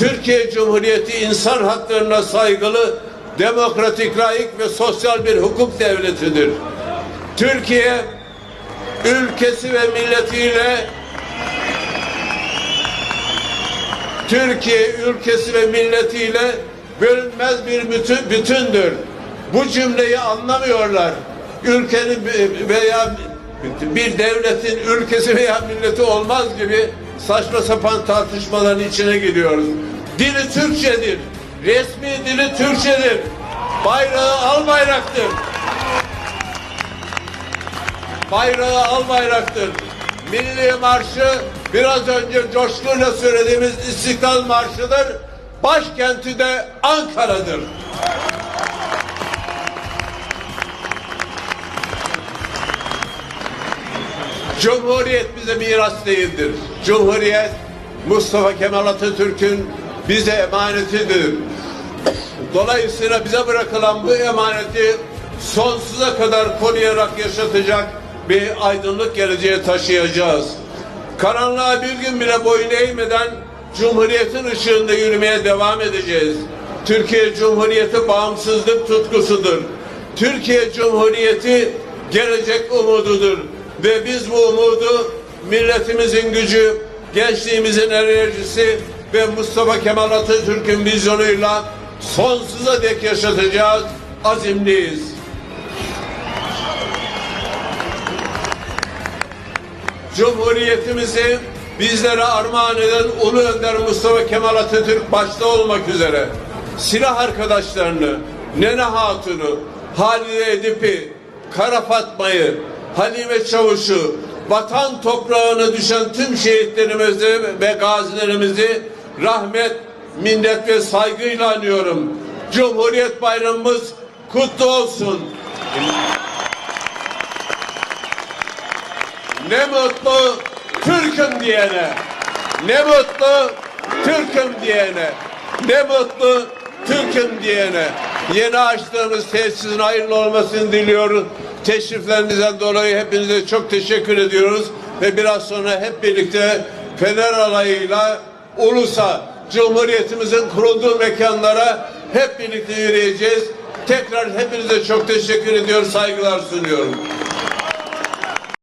Türkiye Cumhuriyeti insan haklarına saygılı, demokratik, layık ve sosyal bir hukuk devletidir. Türkiye ülkesi ve milletiyle Türkiye ülkesi ve milletiyle bölünmez bir bütün, bütündür. Bu cümleyi anlamıyorlar. Ülkenin veya bir devletin ülkesi veya milleti olmaz gibi saçma sapan tartışmaların içine giriyoruz. Dili Türkçedir. Resmi dili Türkçedir. Bayrağı al bayraktır. Bayrağı al bayraktır. Milli Marşı biraz önce coşkuyla söylediğimiz İstiklal Marşı'dır. Başkenti de Ankara'dır. Cumhuriyet bize miras değildir. Cumhuriyet Mustafa Kemal Atatürk'ün bize emanetidir. Dolayısıyla bize bırakılan bu emaneti sonsuza kadar koruyarak yaşatacak bir aydınlık geleceğe taşıyacağız. Karanlığa bir gün bile boyun eğmeden Cumhuriyet'in ışığında yürümeye devam edeceğiz. Türkiye Cumhuriyeti bağımsızlık tutkusudur. Türkiye Cumhuriyeti gelecek umududur. Ve biz bu umudu milletimizin gücü, gençliğimizin enerjisi ve Mustafa Kemal Atatürk'ün vizyonuyla sonsuza dek yaşatacağız. Azimliyiz. Cumhuriyetimizi bizlere armağan eden Ulu Önder Mustafa Kemal Atatürk başta olmak üzere silah arkadaşlarını, Nene Hatun'u, Halide Edip'i, Kara Fatma'yı, Halime Çavuş'u, vatan toprağına düşen tüm şehitlerimizi ve gazilerimizi rahmet, minnet ve saygıyla anıyorum. Cumhuriyet Bayramımız kutlu olsun. Ne mutlu Türk'üm diyene. Ne mutlu Türk'üm diyene. Ne mutlu Türk'üm diyene. Yeni açtığımız tesisin hayırlı olmasını diliyoruz. Teşriflerinizden dolayı hepinize çok teşekkür ediyoruz. Ve biraz sonra hep birlikte Fener alayıyla Ulus'a, Cumhuriyetimizin kurulduğu mekanlara hep birlikte yürüyeceğiz. Tekrar hepinize çok teşekkür ediyor, saygılar sunuyorum.